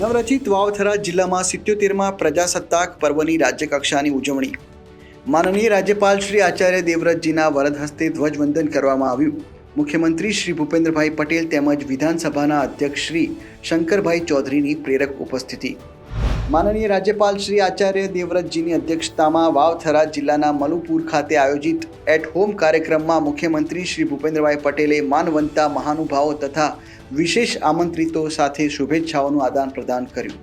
નવરચિત વાવથરા જિલ્લામાં સિત્યોતેરમાં પ્રજાસત્તાક પર્વની રાજ્યકક્ષાની ઉજવણી. માનનીય રાજ્યપાલ શ્રી આચાર્ય દેવવ્રતજીના વરદ હસ્તે ધ્વજવંદન કરવામાં આવ્યું. મુખ્યમંત્રી શ્રી ભૂપેન્દ્રભાઈ પટેલ તેમજ વિધાનસભાના અધ્યક્ષ શ્રી શંકરભાઈ ચૌધરીની પ્રેરક ઉપસ્થિતિ. માનનીય રાજ્યપાલ શ્રી આચાર્ય દેવવ્રતજીની અધ્યક્ષતામાં વાવથરા જિલ્લાના મલુપુર ખાતે આયોજિત એટ હોમ કાર્યક્રમમાં મુખ્યમંત્રી શ્રી ભૂપેન્દ્રભાઈ પટેલે માનવંતા મહાનુભાવો તથા વિશેષ આમંત્રિતો સાથે શુભેચ્છાઓનું આદાન પ્રદાન કર્યું.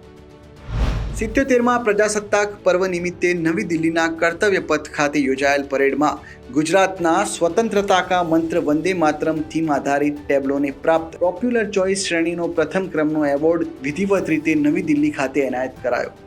સિત્યોતેરમાં પ્રજાસત્તાક પર્વ નિમિત્તે નવી દિલ્હીના કર્તવ્ય પથ ખાતે યોજાયેલ પરેડમાં ગુજરાતના સ્વતંત્રતા કા મંત્ર વંદે માતરમ થીમ આધારિત ટેબ્લોને પ્રાપ્ત પોપ્યુલર ચોઇસ શ્રેણીનો પ્રથમ ક્રમનો એવોર્ડ વિધિવત રીતે નવી દિલ્હી ખાતે એનાયત કરાયો.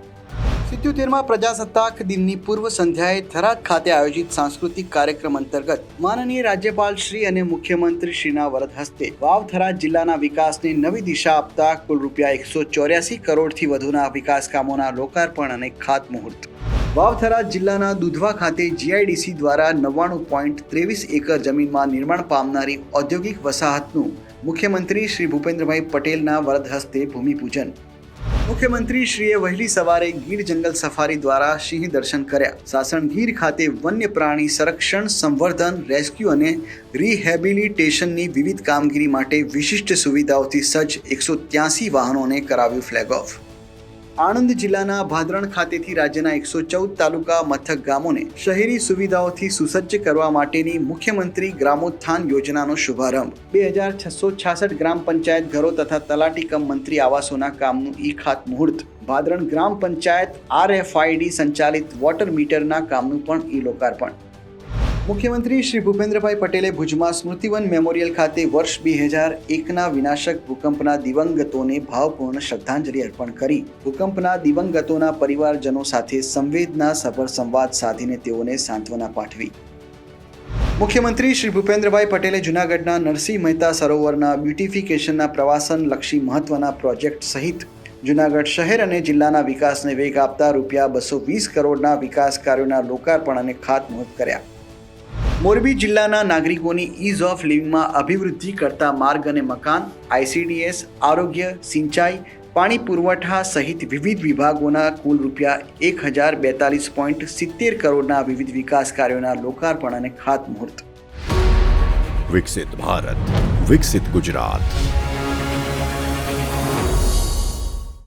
સિત્યોતેરમાં પ્રજાસત્તાક દિનની પૂર્વ સંધ્યાએ થરાદ ખાતે આયોજિત સાંસ્કૃતિક કાર્યક્રમ અંતર્ગત માનનીય રાજ્યપાલ શ્રી અને મુખ્યમંત્રી શ્રીના વરદ હસ્તે વાવથરા જિલ્લાના વિકાસને નવી દિશા આપતા કુલ રૂપિયા એકસો ચોર્યાસી કરોડથી વધુના વિકાસ કામોના લોકાર્પણ અને ખાતમુહૂર્ત વાવથરા જિલ્લાના દુધવા ખાતે જીઆઈડીસી દ્વારા નવ્વાણું પોઈન્ટ ત્રેવીસ એકર જમીનમાં નિર્માણ પામનારી ઔદ્યોગિક વસાહતનું મુખ્યમંત્રી શ્રી ભૂપેન્દ્રભાઈ પટેલના વરદ હસ્તે ભૂમિપૂજન. મુખ્યમંત્રી શ્રીએ વહેલી સવારે ગીર જંગલ સફારી દ્વારા સિંહ દર્શન કર્યા. સાસણ ગીર ખાતે વન્ય પ્રાણી સંરક્ષણ, સંવર્ધન, રેસ્ક્યુ અને રિહેબિલિટેશનની વિવિધ કામગીરી માટે વિશિષ્ટ સુવિધાઓથી સજ્જ એકસો ત્યાસી વાહનોને કરાવ્યું ફ્લેગ ઓફ આણંદ જિલ્લાના ભાદરણ ખાતેથી રાજ્યના એકસો ચૌદ તાલુકા મથક ગામોને શહેરી સુવિધાઓથી સુસજ્જ કરવા માટેની મુખ્યમંત્રી ગ્રામોત્થાન યોજનાનો શુભારંભ. બે હજાર છસો છાસઠ ગ્રામ પંચાયત ઘરો તથા તલાટી કમ મંત્રી આવાસોના કામનું ઈ ખાતમુહૂર્ત ભાદરણ ગ્રામ પંચાયત આરએફઆઈડી સંચાલિત વોટર મીટરના કામનું પણ ઈ લોકાર્પણ. મુખ્યમંત્રી શ્રી ભૂપેન્દ્રભાઈ પટેલે ભુજમાં સ્મૃતિવન મેમોરિયલ ખાતે વર્ષ બે હજાર એકના વિનાશક ભૂકંપના દિવંગતોને ભાવપૂર્ણ શ્રદ્ધાંજલિ અર્પણ કરી. ભૂકંપના દિવંગતોના પરિવારજનો સાથે સંવેદના સભર સંવાદ સાધીને તેઓને સાંત્વના પાઠવી. મુખ્યમંત્રી શ્રી ભૂપેન્દ્રભાઈ પટેલે જૂનાગઢના નરસિંહ મહેતા સરોવરના બ્યુટિફિકેશનના પ્રવાસન લક્ષી મહત્વના પ્રોજેક્ટ સહિત જૂનાગઢ શહેર અને જિલ્લાના વિકાસને વેગ આપતા રૂપિયા બસો વીસ કરોડના વિકાસ કાર્યોના લોકાર્પણ અને ખાતમુહૂર્ત કર્યા. મોરબી જિલ્લાના નાગરિકોની ઇઝ ઓફ લિવિંગમાં અભિવૃદ્ધિ કરતા માર્ગ અને મકાન આઈસીડીએસ આરોગ્ય, સિંચાઈ, પાણી પુરવઠા સહિત વિવિધ વિભાગોના કુલ રૂપિયા એક હજાર બેતાલીસ પોઈન્ટ સિત્તેર કરોડના વિવિધ વિકાસ કાર્યોના લોકાર્પણ અને ખાતમુહૂર્ત. વિકસિત ભારત, વિકસિત ગુજરાત.